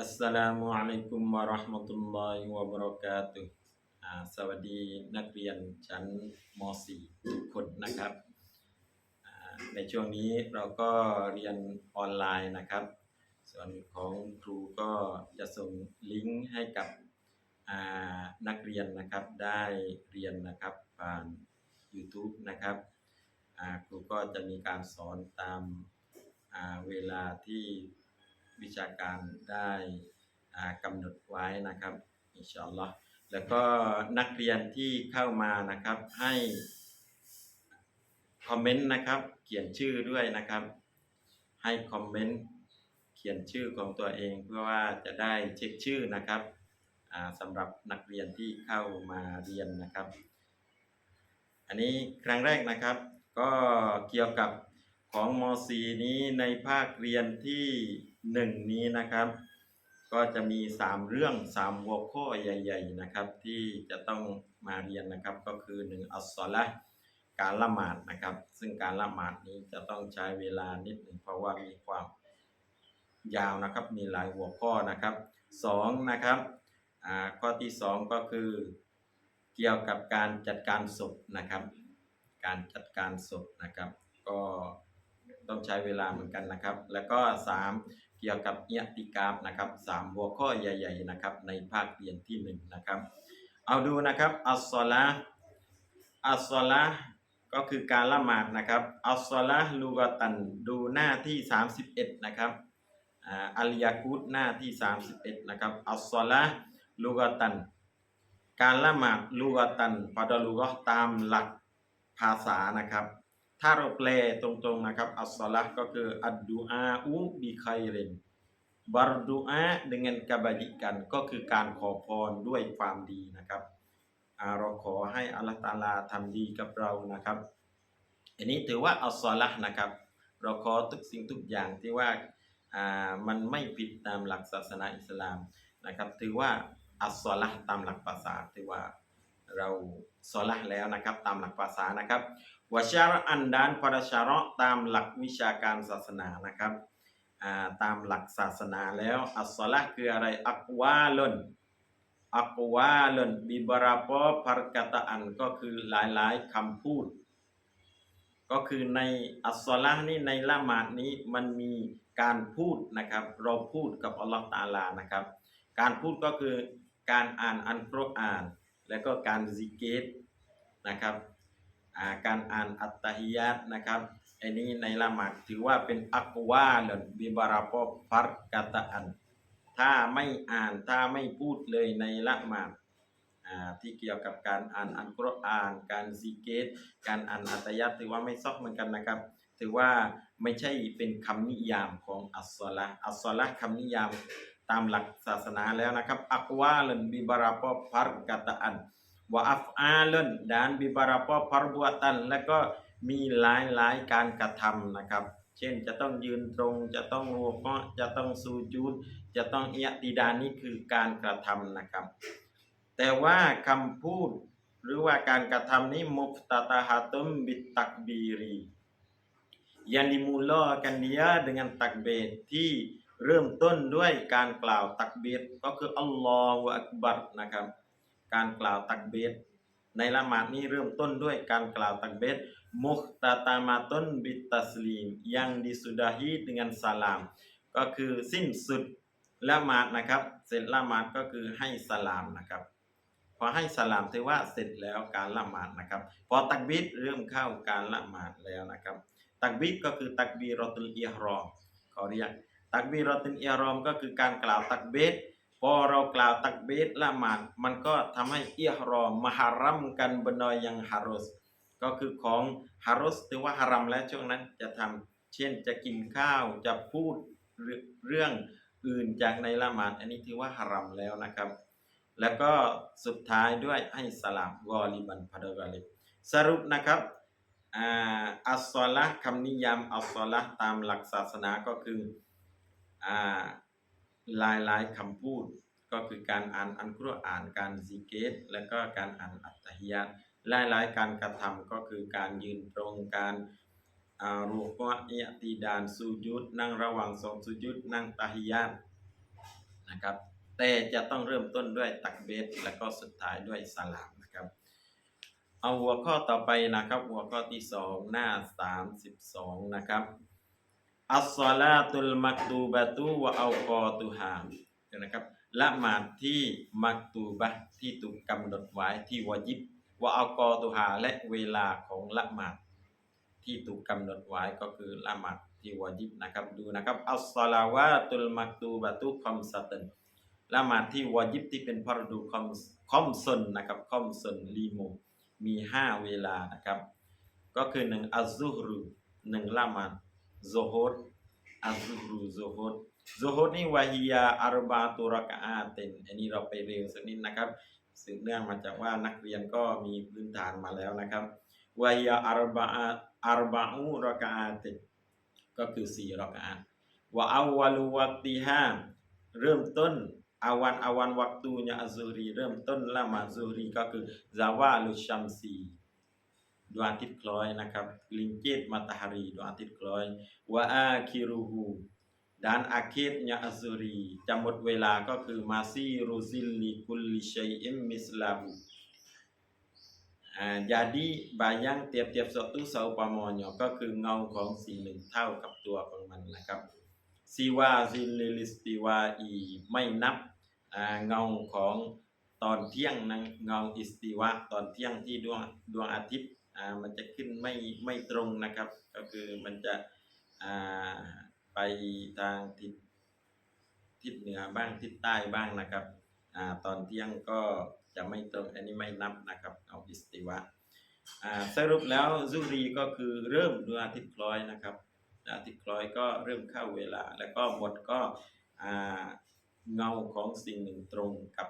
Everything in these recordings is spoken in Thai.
อัสสลามุอะลัยกุมวะเราะห์มะตุลลอฮิวะบะเราะกาตุฮ์อ่าสวัสดีนักเรียนชั้นม .4 ทุกคนนะครับ ในช่วงนี้เราก็เรียนออนไลน์นะครับ ส่วนของครูก็จะส่งลิงก์ให้กับนักเรียนนะครับได้เรียนนะครับผ่าน YouTube นะครับครูก็จะมีการสอนตามเวลาที่ วิชาการได้อ่ากำหนดไว้นะครับอินชาอัลลอฮ์แล้วก็นักเรียนที่เข้ามานะครับให้คอมเมนต์นะครับเขียนชื่อด้วยนะครับ ให้คอมเมนต์เขียนชื่อของตัวเองเพื่อว่าจะได้เช็คชื่อนะครับสำหรับนักเรียนที่เข้ามาเรียนนะครับ อันนี้ครั้งแรกนะครับ ก็เกี่ยวกับของม .4 นี้ในภาคเรียนที่ 1นี้นะครับ ก็จะมี3เรื่อง3หัวข้อใหญ่ ๆนะครับ ที่จะต้องมาเรียนนะครับ ก็คือ1อัสซอละการละหมาดนะครับ ซึ่งการละหมาดนี้จะต้องใช้เวลานิดหนึ่งเพราะว่ามีความยาวนะครับ มีหลายหัวข้อนะครับ2นะครับอ่าข้อที่2ก็คือเกี่ยวกับการจัดการศพนะครับ การจัดการศพนะครับ ก็ต้องใช้เวลาเหมือนกันนะครับ แล้วก็3 เกี่ยวกับเอติกาบนะครับสามหัวข้อใหญ่ ๆนะครับ ในภาคเรียนที่1นะครับเอาดูนะครับอัสซอละอัสซอละก็คือการละหมาดนะครับอัสซอละลูกตันดูหน้าที่ 31 นะครับอ่าอัลยากุตหน้าที่ 31 นะครับอัสซอละลูกตัน การละหมาดลูกตันปาดลูกตามหลักภาษานะครับ ถ้าเราแปลตรงๆนะครับอัสซอละห์ก็คืออัดดูอาอูบิไครินบารดูอา dengan kebajikan ก็คือการขอพรด้วยความดีนะครับเราขอให้อัลลอฮฺตาลาทำดีกับเรานะครับ อันนี้ถือว่าอัสอละห์นะครับ เราขอทุกสิ่งทุกอย่างที่ว่าอ่ามันไม่ผิดตามหลักศาสนาอิสลามนะครับ ถือว่าอัสอละห์ตามหลักภาษาถือว่าเราซอละแล้วนะครับตามหลักภาษานะครับ วชารอันดานปราชาระตามหลักวิชาการศาสนานะครับอ่าตามหลักศาสนาแล้วอัสซอละห์คืออะไรอักวาลนอักวาลนบิบราปอ perkataan ก็คือหลายๆคำพูด ก็คือในอัสซอละห์นี่ในละหมาดนี้มันมีการพูดนะครับ เราพูดกับอัลลอฮฺตาลานะครับ การพูดก็คือการอ่านอันกุรอาน แล้วก็การซิกเกตนะครับ การอ่านอัตตฮิยาตนะครับอันนี้ในละหมาดถือว่าเป็นอักวาลบิบาราปฟัรกาตะอัน ถ้าไม่อ่านถ้าไม่พูดเลยในละหมาดอ่าที่เกี่ยวกับการอ่านอันกุรอาน การซิเกต การอ่านอัตยาตถือว่าไม่ซอกเหมือนกันนะครับ ถือว่าไม่ใช่เป็นคำนิยามของอัสซละอัสซละห์คำนิยามตามหลักศาสนาแล้วนะครับอักวาลบิบาราปฟัรกาตะอัน วะอัฟอาลน dan beberapa perbuatan และก็มีหลายหลายการกระทำนะครับ เช่นจะต้องยืนตรง จะต้องรูกะจะต้องสูญูดจะต้องเอียติดานี่คือการกระทำนะครับ แต่ว่าคำพูดหรือว่าการกระทำนี้มุฟตาตาฮัตุมบิตักบีรี yang dimulakan dia dengan takbir ที่เริ่มต้นด้วยการกล่าวตักบีรก็คืออัลลอฮฺอักบัรนะครับ การกล่าวตักบีรในละหมาดนี้เริ่มต้นด้วยการกล่าวตักบีรมุคตาตามาตุนบิตัสลีม yang disudahi dengan salam ก็คือสิ้นสุดละหมาดนะครับ เสร็จละหมาดก็คือให้สลามนะครับ พอให้สลามถือว่าเสร็จแล้วการละหมาดนะครับ พอตักบีรเริ่มเข้าการละหมาดแล้วนะครับ ตักบีรก็คือตักบีรอตุลอิฮรอมขอเรียกตักบีรอตุลอิฮรอมก็คือการกล่าวตักบีร พอเรากล่าวตักบีรละหมาดมันก็ทำให้อิฮรอมมหารัมกันบนอยยังฮารุสก็คือของฮารุสถือว่าฮารัมแล้วช่วงนั้นจะทำเช่นจะกินข้าวจะพูดเรื่องอื่นจากในละหมาดอันนี้ถือว่าฮารัมแล้วนะครับ แล้วก็สุดท้ายด้วยให้สลามกอลิบันพาดกอลิบสรุปนะครับอ่าอัสซอละคำนิยามอัสซอละตามหลักศาสนาก็คืออ่า หลายลายๆคำพูด ก็คือการอ่านอันกุรอานการซิกเกต และก็การอ่านอัตตฮิยาหลายลายๆการกระทำก็คือการยืนตรงการอารูกะเอียติดานสุจุดนั่งระหว่างสองสุจุดนั่งตะฮิยาตนะครับ แต่จะต้องเริ่มต้นด้วยตักเบสแล้วก็สุดท้ายด้วยสลามนะครับ เอาหัวข้อต่อไปนะครับ หัวข้อที่สองหน้าสามสิบสองนะครับ อัสซาลาตุลมักตูบะตุวะเอากอตุฮานะครับละหมาดที่มักตูบะที่ถูกกำหนดไว้ที่วาญิบวะเอากอตุฮาและเวลาของละหมาดที่ถูกกำหนดไว้ก็คือละหมาดที่วาญิบนะครับดูนะครับอัสซาลาวาตุลมักตูบะตุคอมสตันละหมาดที่วาญิบที่เป็นพรดูคอมคอมซนนะครับคอมซนลีโมมีห้าเวลานะครับ ก็คือหนึ่งอัซซุรุหนึ่งละหมาด โซฮดอัซซุฮรุโซฮดโซฮดนี่วาฮิยาอารบาตุรกะอาเตนอันนี้เราไปเร็วสักนิดนะครับสืบเนื่องมาจากว่านักเรียนก็มีพื้นฐานมาแล้วนะครับวะฮิยาอารบะอาอารบะอูรกะอาติก็คือสี่รอกะอาตวะอาวาลุวักติฮาเริ่มต้นอาวันอาวันวักตูญะอัซซุฮรี เริ่มต้นละมาซุฮรีก็คือซาวาลุชัมซี ดวงอาทิตย์คล้อยนะครับลิงเกตมัตฮารีดวงอาทิตย์คล้อยวะอาคิรุฮูด้านอาคิดญะอซุรีจะหมดเวลาก็คือมาซีรุซิลลิคุลิชัยอิมมิสลาหู Ah, jadi bayang tiap-tiap suatu seumpamanya ก็คือเงาของสิ่งหนึ่งเท่ากับตัวของมันนะครับซีวาซิลลิสติวาอีไม่นับอ่าเงาของตอนเที่ยงนะเงาอิสติวะตอนเที่ยงที่ดวงดวงอาทิตย์ อ่ามันจะขึ้นไม่ไม่ตรงนะครับ ก็คือมันจะอ่าไปทางทิศทิศเหนือบ้างทิศใต้บ้างนะครับอ่าตอนเที่ยงก็จะไม่ตรงอันนี้ไม่นับนะครับเอาอิสติวะอ่าสรุปแล้วซุรีก็คือเริ่มดวงอาทิตย์คล้อยนะครับอาทิตย์คล้อยก็เริ่มเข้าเวลา แล้วก็หมดก็อ่าเงาของสิ่งหนึ่งตรงกับ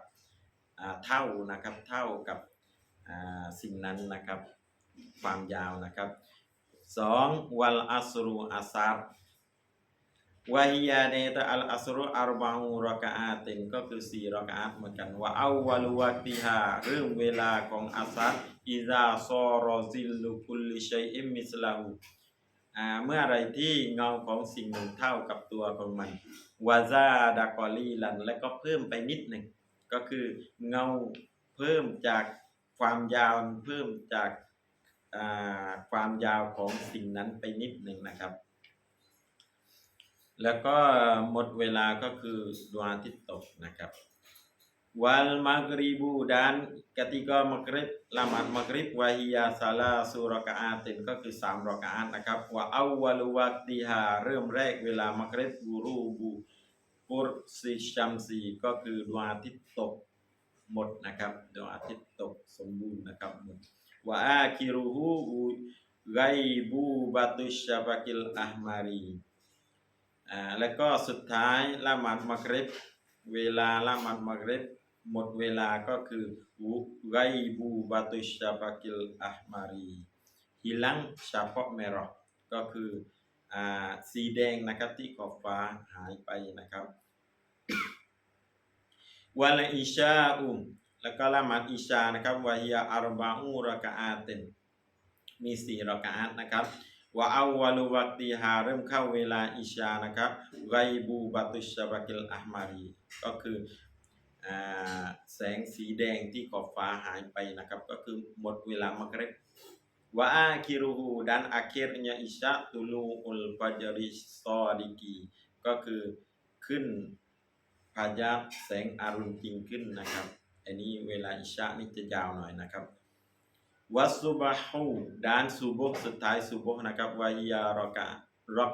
อ่าเท่านะครับเท่ากับอ่าสิ่งนั้นนะครับ ความยาวนะครับสองวัลอัสรูอัสารวะฮิยาเนตอัลอัสรุอัรบะอูรอกะอาตินก็คือสี่รอกะอาตเหมือนกันว่าเอาวาลุวัติฮาเริ่มเวลาของอัสรอิซาซอรอซิลุคุลิชัยอิมิสลาหูเมื่อไรที่เงาของสิ่งหนึ่งเท่ากับตัวของมันวาซาดากอลีลัน และก็เพิ่มไปนิดหนึ่งก็คือเงาเพิ่มจากความยาวเพิ่มจาก ความยาวของสิ่งนั้นไปนิดหนึ่งนะครับ แล้วก็หมดเวลาก็คือดวงอาทิตย์ตกนะครับ wal maghribu dan ketika maghrib ละหมาดมักริบวะฮิยาซาลาสุรกะอาตินก็คือ3รอกะอาตนะครับว่าอาวัลวักติฮาเริ่มแรกเวลามักริบกูรูบูกุรซิชัมซีก็คือดวงอาทิตย์ตกหมดนะครับดวงอาทิตย์ตกสมบูรณ์นะครับหมด ว่าอาคิรุฮูไกบูบัตุชชาบากิลอะห์มารีอ่าแล้วก็สุดท้ายละหมาดมักริบเวลาละหมาดมักริบหมดเวลาก็คือวุไกบูบาตุชาบากิลอะห์มารี hilang ชาฟอกเมรอก็คืออ่าสีแดงนะครับที่ขอบฟ้าหายไปนะครับวะลาอิชาอุม แล้วก็ละหมาดอิชานะครับวะฮิยาอัรบะอูรากะอาตินมีสี่รากะอาตนะครับวาอาวาลุวัติฮาเริ่มเข้าเวลาอิชานะครับไกบูบัตุชบากิลอะห์มารีก็คือแสงสีแดงที่ขอบฟ้าหายไปนะครับ ก็คือหมดเวลามักริบว่าอาคิรุฮู dan akhirnya isya tulu ul fajri sodiki ก็คือขึ้นพายับแสงอรุณจริงขึ้นนะครับ อันนี้เวลาอิชานี่จะยาวหน่อยนะครับวัสซุบาฮูด้านซูบุสุดท้ายซูบุนะครับวายารอกะรอก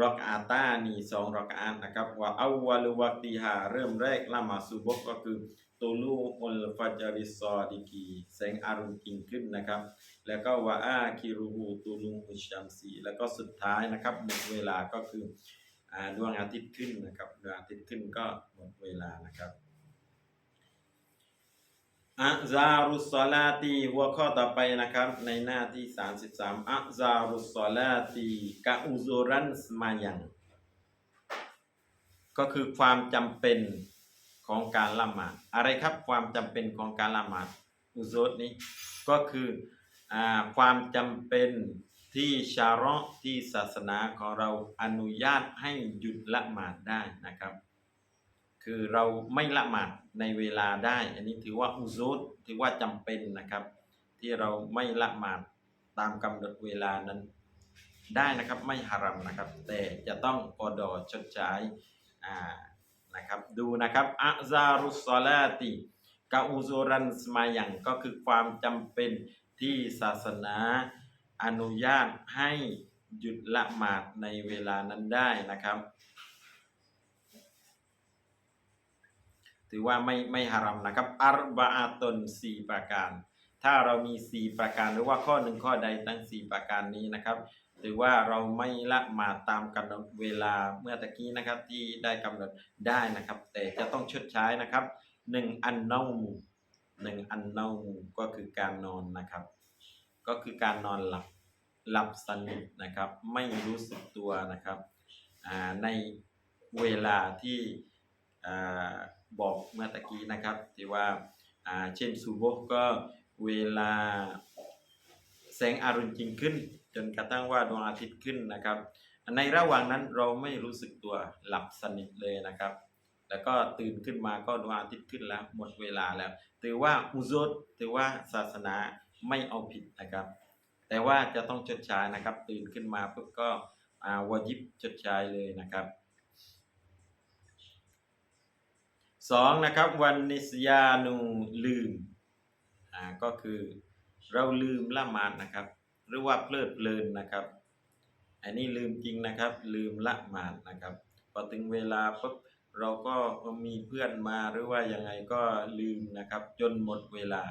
รอกอาตานี่สองรอกอาตนะครับว่าอาวาลุวัติฮาเริ่มแรกละมาซูบุก็คือตูลูอุลฟัจริซอดิกีแสงอรุณจริงขึ้นนะครับ แล้วก็วาอาคิรูฮูตูลูอุชัมซีแล้วก็สุดท้ายนะครับหมดเวลาก็คือดวงอาทิตย์ขึ้นนะครับดวงอาทิตย์ขึ้นก็หมดเวลานะครับ อะซารุสซอลาตีหัวข้อต่อไปนะครับ ในหน้าที่ 33อะซารุสซอลาตีกะอุซูรันสมายัง ก็คือความจำเป็นของการละหมาดอะไรครับความจำเป็นของการละหมาดอุโซดนี้ ก็คืออความจำเป็นที่ชาเราะห์ที่ศาสนาของเราอนุญาตให้หยุดละหมาดได้นะครับ คือเราไม่ละหมาด ในเวลาได้ อันนี้ถือว่าอุซุดถือว่าจำเป็นนะครับ ที่เราไม่ละหมาดตามกำหนดเวลานั้นได้นะครับไม่ฮารัมนะครับ แต่จะต้องกอดอชดใช้อ่านะครับดูนะครับอะซารุสซอลาติกะอุซูรันสมายังก็คือความจำเป็นที่ศาสนาอนุญาตให้หยุดละหมาดในเวลานั้นได้นะครับ ถือว่าไม่ไม่ฮารัมนะครับอัรบะอาตนสี่ประการ ถ้าเรามีสี่ประการหรือว่าข้อหนึ่งข้อใดทั้งสี่ประการนี้นะครับถือว่าเราไม่ละหมาดตามกำหนดเวลาเมื่อตะกี้นะครับที่ได้กำหนดได้นะครับ แต่จะต้องชดใช้นะครับหนึ่งอันเนามูหนึ่งอันเนามูก็คือการนอนนะครับ ก็คือการนอนหลับหลับสนิทนะครับ ไม่รู้สึกตัวนะครับในเวลาที่ บอกเมื่อตะกี้นะครับ ที่ว่าอ่าเช่นซูโบก็เวลาแสงอรุณจริงขึ้น จนกระทั่งว่าดวงอาทิตย์ขึ้นนะครับ ในระหว่างนั้นเราไม่รู้สึกตัวหลับสนิทเลยนะครับ แล้วก็ตื่นขึ้นมาก็ดวงอาทิตย์ขึ้นแล้ว หมดเวลาแล้ว ถือว่าอุซดถือว่าศาสนาไม่เอาผิดนะครับ แต่ว่าจะต้องชดใช้นะครับ ตื่นขึ้นมาปุ๊บก็อาวาญิบชดใช้เลยนะครับ สองนะครับวันนิสยานูลืมอ่าก็คือเราลืมละหมาดนะครับ หรือว่าเพลิดเพลินนะครับอันนี้ลืมจริงนะครับ ลืมละหมาดนะครับพอถึงเวลาปุ๊บเราก็มีเพื่อนมาหรือว่ายังไงก็ลืมนะครับ จนหมดเวลา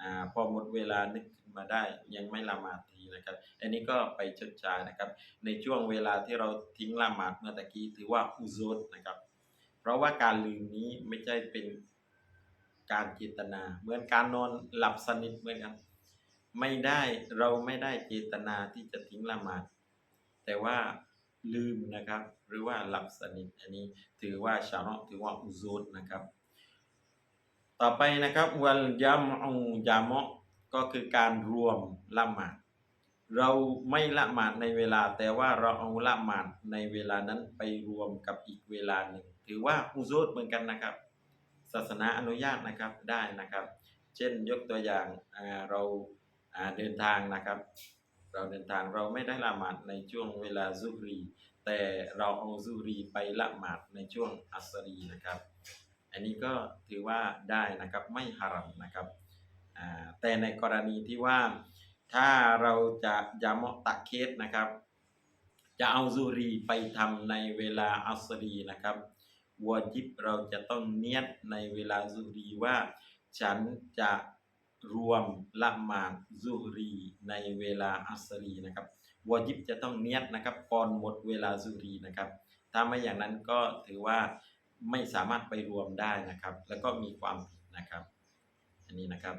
อ่าพอหมดเวลานึกขึ้นมาได้ยังไม่ละหมาดทีนะครับ อันนี้ก็ไปชดใช้นะครับ ในช่วงเวลาที่เราทิ้งละหมาดเมื่อตะกี้ถือว่าอุซดนะครับ เพราะว่าการลืมนี้ไม่ใช่เป็นการเจตนา เหมือนการนอนหลับสนิทเหมือนกัน ไม่ได้เราไม่ได้เจตนาที่จะทิ้งละหมาด แต่ว่าลืมนะครับ หรือว่าหลับสนิทอันนี้ถือว่าชาระถือว่าอุซูดนะครับ ต่อไปนะครับวัลยามอูยามะก็คือการรวมละหมาดเราไม่ละหมาดในเวลา แต่ว่าเราเอาละหมาดในเวลานั้นไปรวมกับอีกเวลาหนึ่ง ถือว่าอุซูดเหมือนกันนะครับ ศาสนาอนุญาตนะครับได้นะครับ เช่นยกตัวอย่างเราเดินทางนะครับ เราเดินทางเราไม่ได้ละหมาดในช่วงเวลาซุรี แต่เราเอาซุรีไปละหมาดในช่วงอัสรีนะครับ อันนี้ก็ถือว่าได้นะครับไม่ฮารัมนะครับแต่ในกรณีที่ว่าถ้าเราจะยามะตะเคสนะครับ จะเอาซุฮรีไปทำในเวลาอัสรีนะครับ วาจิบเราจะต้องเนียดในเวลาซุรีว่า ฉันจะรวมละหมาดซุรีในเวลาอัสรีนะครับวาจิบจะต้องเนียดนะครับก่อนหมดเวลาซุรีนะครับถ้าไม่อย่างนั้นก็ถือว่าไม่สามารถไปรวมได้นะครับ แล้วก็มีความผิดนะครับ อันนี้นะครับ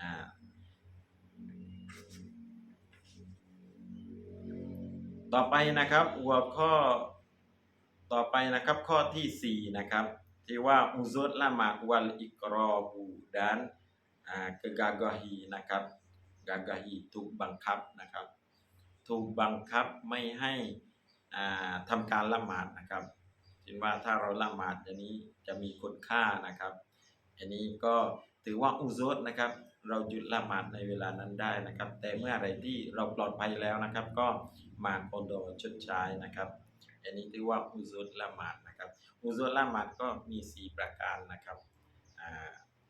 อ่าต่อไปนะครับหัวข้อ ต่อไปนะครับข้อที่สี่นะครับที่ว่าอุซุดละมาวัลอิกรอบู dan อ่า kegagahi นะครับ gagahi ถูกบังคับนะครับ ถูกบังคับไม่ให้อ่าทำการละหมาดนะครับเช่นว่าถ้าเราละหมาดอย่างนี้จะมีคนฆ่านะครับอันนี้ก็ถือว่าอุซุดนะครับเราหยุดละหมาดในเวลานั้นได้นะครับ แต่เมื่ออไรที่เราปลอดภัยแล้วนะครับ ก็มาโคโดชดใช้นะครับ อันนี้ถือว่าอุซุดละหมาดนะครับอุซุดละหมาดก็มี 4 ประการนะครับ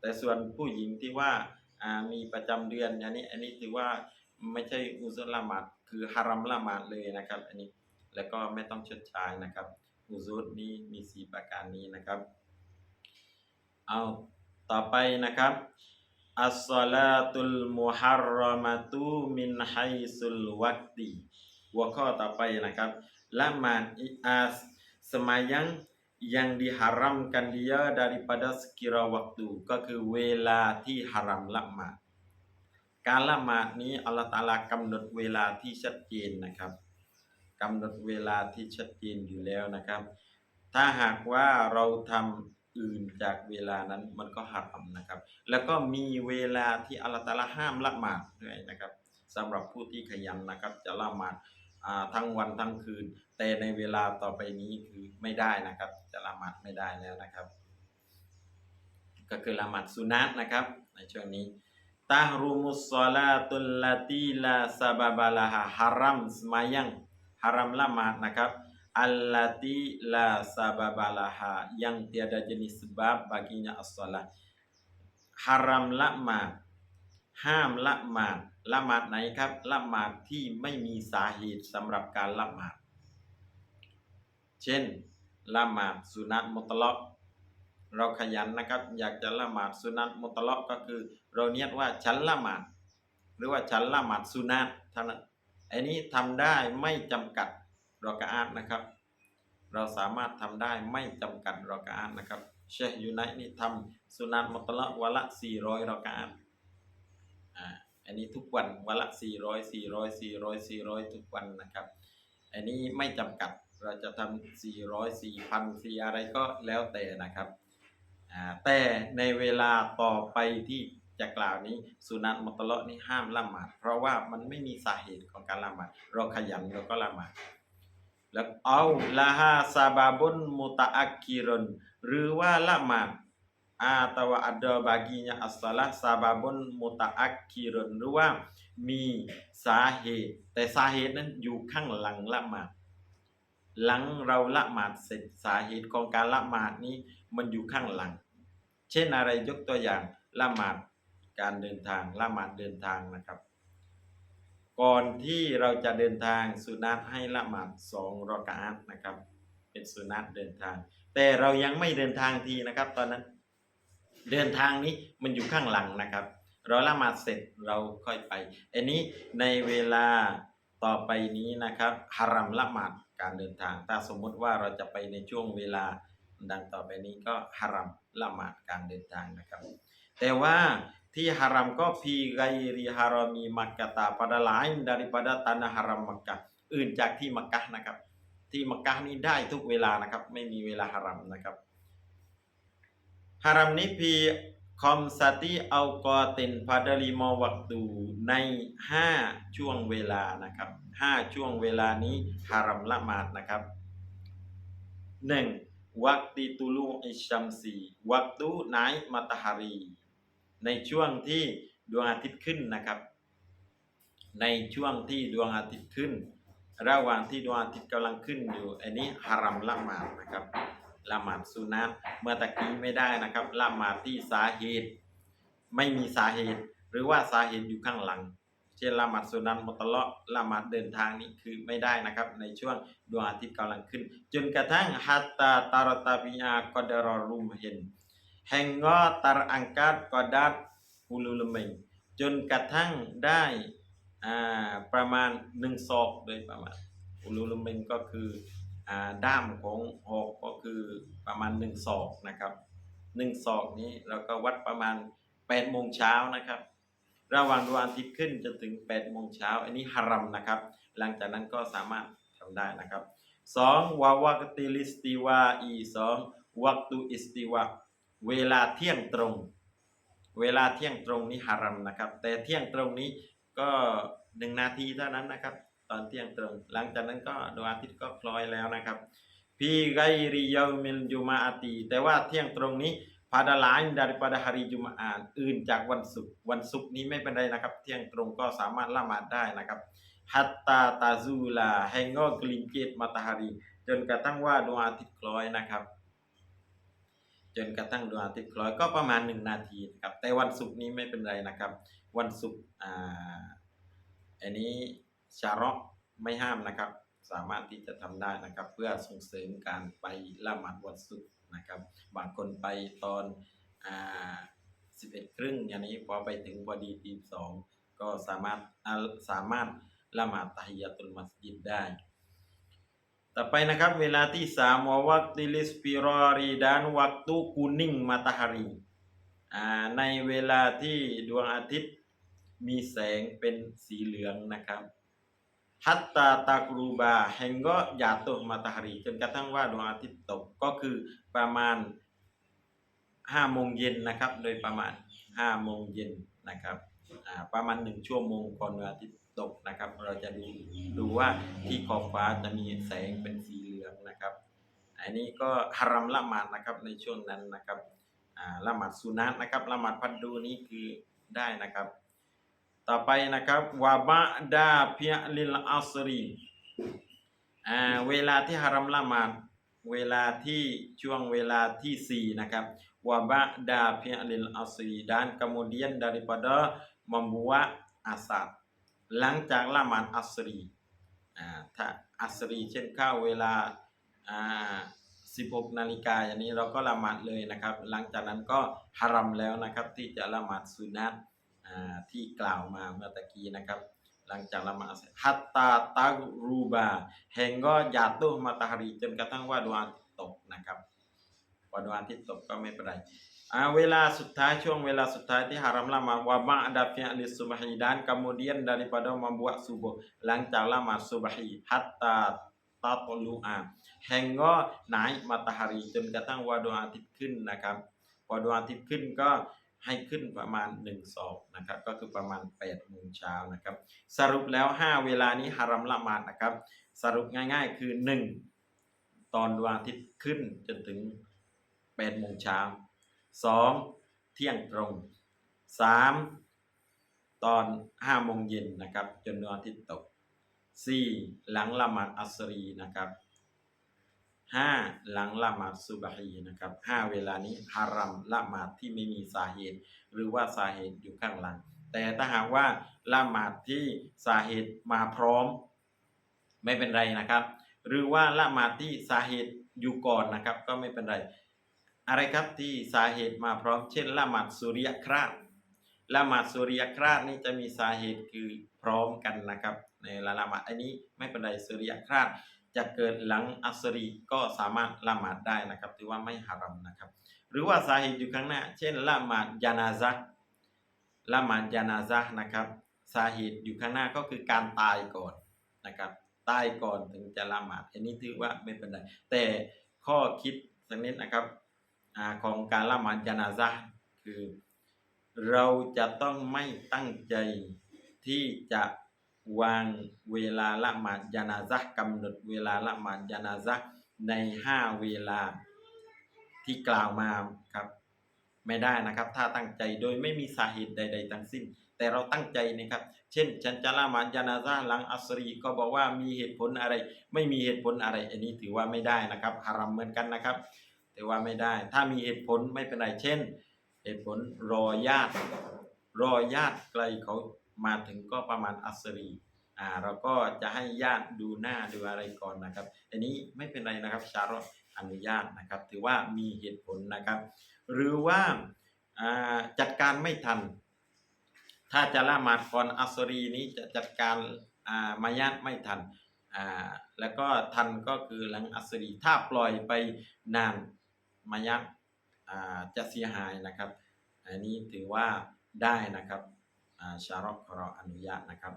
แต่ส่วนผู้หญิงที่ว่ามีประจำเดือนอันนี้อันนี้ถือว่าไม่ใช่อุซุดละหมาดคือฮารัมละหมาดเลยนะครับ อันนี้แล้วก็ไม่ต้องชดใช้นะครับอุซุดนี้มี 4 ประการนี้นะครับ เอาต่อไปนะครับอัสซาลาตุลมุฮัรรอมะตุมินไฮซุลวักตีหัวข้อต่อไปนะครับ ละมาดอิอาส semayang yang diharamkan dia daripada sekira waktu ก็คือเวลาที่ฮารัมละหมาดการละหมาดนี้อัลลอฮฺตาลากำหนดเวลาที่ชัดเจนนะครับกำหนดเวลาที่ชัดเจนอยู่แล้วนะครับ ถ้าหากว่าเราทำอื่นจากเวลานั้นมันก็ฮารัมนะครับ แล้วก็มีเวลาที่อัลลอฮฺตาลาห้ามละหมาดด้วยนะครับสำหรับผู้ที่ขยันนะครับจะละหมาด ทั้งวันทั้งคืน แต่ในเวลาต่อไปนี้คือไม่ได้นะครับ จะละหมาดไม่ได้แล้วนะครับ ก็คือละหมาดสุนัตนะครับ ในช่วงนี้ตาฮรุมุสซอลาตุลลาตีลาซาบาบาลาฮาฮารัมสมายังฮารัมละหมาดนะครับอัลลาติลาซาบาบาลาฮา yang tiada jenis sebab baginya as-salat ฮารัมละหมาดห้ามละหมาด ละหมาดไหนครับละหมาดที่ไม่มีสาเหตุสำหรับการละหมาด เช่นละหมาดสุนัตมุตลักเราขยันนะครับ อยากจะละหมาดสุนัตมุตลักก็คือ เราเนียดว่าฉันละหมาด หรือว่าฉันละหมาดสุนัตเท่านั้นอันนี้ทำได้ไม่จำกัดรอกอาตนะครับ เราสามารถทำได้ไม่จำกัดรอกอาตนะครับเชคยูไนนี่ทำสุนัตมุตลักวันละ400รอกะอาต อันนี้ทุกวันวันละ 400 400 400 400 ทุกวันนะครับ อันนี้ไม่จำกัดเราจะทำ400 4,000 4อะไรก็แล้วแต่นะครับ แต่ในเวลาต่อไปที่จะกล่าวนี้สุนัตมุตละนี่ห้ามละหมาดเพราะว่ามันไม่มีสาเหตุของการละหมาดเราขยันเราก็ละหมาดแล้วเอาละฮาซาบาบุนมุตะอักกิรนหรือว่าละหมาด atau ada baginya as-salah sababun mutaakkirun หรือว่ามีสาเหตุ แต่สาเหตุนั้นอยู่ข้างหลังละหมาดหลังเราละหมาดเสร็จสาเหตุของการละหมาดนี้มันอยู่ข้างหลัง เช่นอะไรยกตัวอย่างละหมาดการเดินทางละหมาดเดินทางนะครับ ก่อนที่เราจะเดินทางสุนัตให้ละหมาดสองรอกาตนะครับ เป็นสุนัตเดินทาง แต่เรายังไม่เดินทางทีนะครับ ตอนนั้น เดินทางนี้มันอยู่ข้างหลังนะครับ เราละหมาดเสร็จเราค่อยไป อันนี้ในเวลาต่อไปนี้นะครับฮารัมละหมาดการเดินทาง ถ้าสมมุติว่าเราจะไปในช่วงเวลาดังต่อไปนี้ก็ฮารัมละหมาดการเดินทางนะครับ แต่ว่าที่ฮารัมก็พีไกริฮารอมีมักกะตา pada lain daripada tanah haram Makkah อื่นจากที่มักกะนะครับ ที่มักกะนี้ได้ทุกเวลานะครับ ไม่มีเวลาฮารัมนะครับ ฮารัมนี้พีคอมสติเอากอตินพาดลีมอวักตูใน 5 ช่วงเวลานะครับ 5 ช่วงเวลานี้ฮารัมละหมาดนะครับ 1. วักติตุลูอิชัมซีวักตูไนมัตฮารี ในช่วงที่ดวงอาทิตย์ขึ้นนะครับ ในช่วงที่ดวงอาทิตย์ขึ้น ระหว่างที่ดวงอาทิตย์กำลังขึ้นอยู่ อันนี้ฮารัมละหมาดนะครับ ละหมาดสุนัตเมื่อตะกี้ไม่ได้นะครับละหมาดที่สาเหตุ ไม่มีสาเหตุ หรือว่าสาเหตุอยู่ข้างหลัง เช่นละหมาดสุนัตมุตละละหมาดเดินทางนี้คือไม่ได้นะครับ ในช่วงดวงอาทิตย์กำลังขึ้น จนกระทั่งฮัตตาตารตาบิยากอดรอรุมเห็นแห่งงอตารอังกัดกอดัดฮูลุลเมงจนกระทั่งได้ประมาณหนึ่งศอกโดยประมาณฮูลุลเมงก็คือ ด้ามของหอกก็คือประมาณหนึ่งศอกนะครับหนึ่งศอกนี้เราก็วัดประมาณแปดโมงเช้านะครับ ระหว่างดวงอาทิตย์ขึ้นจนถึงแปดโมงเช้าอันนี้ฮารัมนะครับ หลังจากนั้นก็สามารถทำได้นะครับสองวาวากติลิสติวาอีสองวักตุอิสติวาเวลาเที่ยงตรง เวลาเที่ยงตรงนี้ฮารัมนะครับ แต่เที่ยงตรงนี้ก็หนึ่งนาทีเท่านั้นนะครับ ตอนเที่ยงตรง หลังจากนั้นก็ดวงอาทิตย์ก็คล้อยแล้วนะครับพีไกริยามิลจุมาอาตีแต่ว่าเที่ยงตรงนี้ pada lain daripada hari Jumat อื่นจากวันศุกร์วันศุกร์นี้ไม่เป็นไรนะครับ เที่ยงตรงก็สามารถละหมาดได้นะครับ hatta tazula hingga gelincir matahari จนกระทั่งว่าดวงอาทิตย์คล้อยนะครับจนกระทั่งดวงอาทิตย์คล้อยก็ประมาณหนึ่งนาทีนะครับแต่วันศุกร์นี้ไม่เป็นไรนะครับ วันศุกร์อ่าอันนี้ ชาระไม่ห้ามนะครับ สามารถที่จะทำได้นะครับ เพื่อส่งเสริมการไปละหมาดวันศุกร์นะครับ บางคนไปตอนอ่าสิบเอ็ดครึ่งอย่างนี้พอไปถึงพอดีตีสองก็สามารถสามารถละหมาดตะฮิยาตุลมัสยิดได้ ต่อไปนะครับเวลาที่สามวักติลิสปิรอรีดานวักตุกุนิ่งมาตาฮารีในเวลาที่ดวงอาทิตย์มีแสงเป็นสีเหลืองนะครับ ฮัตตาตากรูบาแห่งก็ยาตุมาตาฮารีจนกระทั่งว่าดวงอาทิตย์ตกก็คือประมาณห้าโมงเย็นนะครับ โดยประมาณห้าโมงเย็นนะครับประมาณหนึ่งชั่วโมงก่อนดวงอาทิตย์ตกนะครับ เราจะดูดูว่าที่ขอบฟ้าจะมีแสงเป็นสีเหลืองนะครับ อันนี้ก็ฮารามละหมาดนะครับในช่วงนั้นนะครับละหมาดสุนัตนะครับละหมาดพัดดูนี้คือได้นะครับ ต่อไปนะครับวาบะดาเพียลิลอัสรีอ่าเวลาที่ฮารามละมาดเวลาที่ช่วงเวลาที่สี่นะครับวาบะดาเพียลิลอัสรี dan kemudian daripada membuat asar หลังจากละมาดอัสรีอ่าถ้าอัสรีเช่นข้าวเวลาอ่า16นาฬิกาอย่างนี้เราก็ละหมาดเลยนะครับ หลังจากนั้นก็ฮารามแล้วนะครับที่จะละหมาดสุนัต ที่กล่าวมาเมื่อตะกี้นะครับ หลังจากละหมาดเสร็จฮัตตาตารูบาแห่งก็ยาตุมาตาฮารีจนกระทั่งว่าดวงอาทิตย์ตกนะครับพอดวงอาทิตย์ตกก็ไม่เป็นไรเวลาสุดท้ายช่วงเวลาสุดท้ายที่ฮารามละหมาดวะบะดาฟิอัลิสุบฮี dan kemudian daripada membuat subuh หลังจากละหมาดสุบฮีฮัตตาตาตลูอาแห่งก็นายมาตาฮารีจนกระทั่งว่าดวงอาทิตย์ขึ้นนะครับพอดวงอาทิตย์ขึ้นก็ ให้ขึ้นประมาณ1ศอกนะครับก็คือประมาณ8โมงเช้านะครับสรุปแล้ว 5 เวลานี้ฮารามละมาดนะครับ สรุปง่ายๆคือ 1 ตอนดวงอาทิตย์ขึ้นจนถึง8โมงเช้า 2 เที่ยงตรง 3 ตอน5โมงเย็นนะครับจนดวงอาทิตย์ตก 4 หลังละมาดอัสรีนะครับ ห้าหลังละหมาดซุบฮีนะครับห้าเวลานี้ฮารัมละหมาดที่ไม่มีสาเหตุ หรือว่าสาเหตุอยู่ข้างหลัง แต่ถ้าหากว่าละหมาดที่สาเหตุมาพร้อม ไม่เป็นไรนะครับ หรือว่าละหมาดที่สาเหตุอยู่ก่อนนะครับ ก็ไม่เป็นไร อะไรครับที่สาเหตุมาพร้อม เช่นละหมาดสุริยคราสละหมาดสุริยคราสนี่จะมีสาเหตุคือพร้อมกันนะครับ ในละหมาดอันนี้ไม่เป็นไรสุริยคราส จะเกิดหลังอัสรีก็สามารถละหมาดได้นะครับถือว่าไม่ฮารัมนะครับ หรือว่าสาเหตุอยู่ข้างหน้า เช่นละหมาดยานาซะละหมาดยานาซะนะครับ สาเหตุอยู่ข้างหน้าก็คือการตายก่อนนะครับตายก่อนถึงจะละหมาดอันนี้ถือว่าไม่เป็นไรแต่ข้อคิดสักนิดนะครับอของการละหมาดยานาซะคือ เราจะต้องไม่ตั้งใจที่จะ วางเวลาละหมาดยานาซะห์กำหนดเวลาละหมาดยานาซะห์ในห้าเวลาที่กล่าวมาครับ ไม่ได้นะครับ ถ้าตั้งใจโดยไม่มีสาเหตุใด ๆ ทั้งสิ้น แต่เราตั้งใจนะครับ เช่นฉันจะละหมาดยานาซะห์หลังอัสรีก็บอกว่ามีเหตุผลอะไร ไม่มีเหตุผลอะไร อันนี้ถือว่าไม่ได้นะครับฮารัมเหมือนกันนะครับถือว่าไม่ได้ ถ้ามีเหตุผลไม่เป็นไรเช่น เหตุผลรอญาติรอญาติไกลเขา มาถึงก็ประมาณอัสรีอ่าเราก็จะให้ญาติดูหน้าดูอะไรก่อนนะครับอันนี้ไม่เป็นไรนะครับชาร์ลอนุญาตนะครับ ถือว่ามีเหตุผลนะครับ หรือว่าอ่าจัดการไม่ทัน ถ้าจะละหมาดก่อนอัสรีนี้จะจัดการอ่ามายาตไม่ทันอ่าแล้วก็ทันก็คือหลังอัสรีถ้าปล่อยไปนานมายาตอ่าจะเสียหายนะครับ อันนี้ถือว่าได้นะครับ ชาร์ลขออนุญาตนะครับ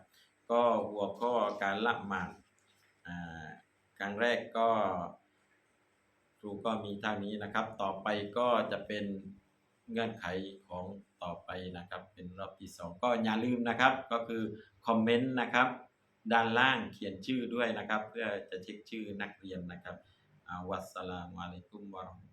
ก็หัวข้อการละหมาดอ่าครั้งแรกก็ครูก็มีเท่านี้นะครับ ต่อไปก็จะเป็นเงื่อนไขของต่อไปนะครับ เป็นรอบที่สองก็อย่าลืมนะครับ ก็คือคอมเมนต์นะครับ ด้านล่างเขียนชื่อด้วยนะครับ เพื่อจะเช็คชื่อนักเรียนนะครับอาวัสสลามุอะลัยกุมวะราะห์มะตุลลอ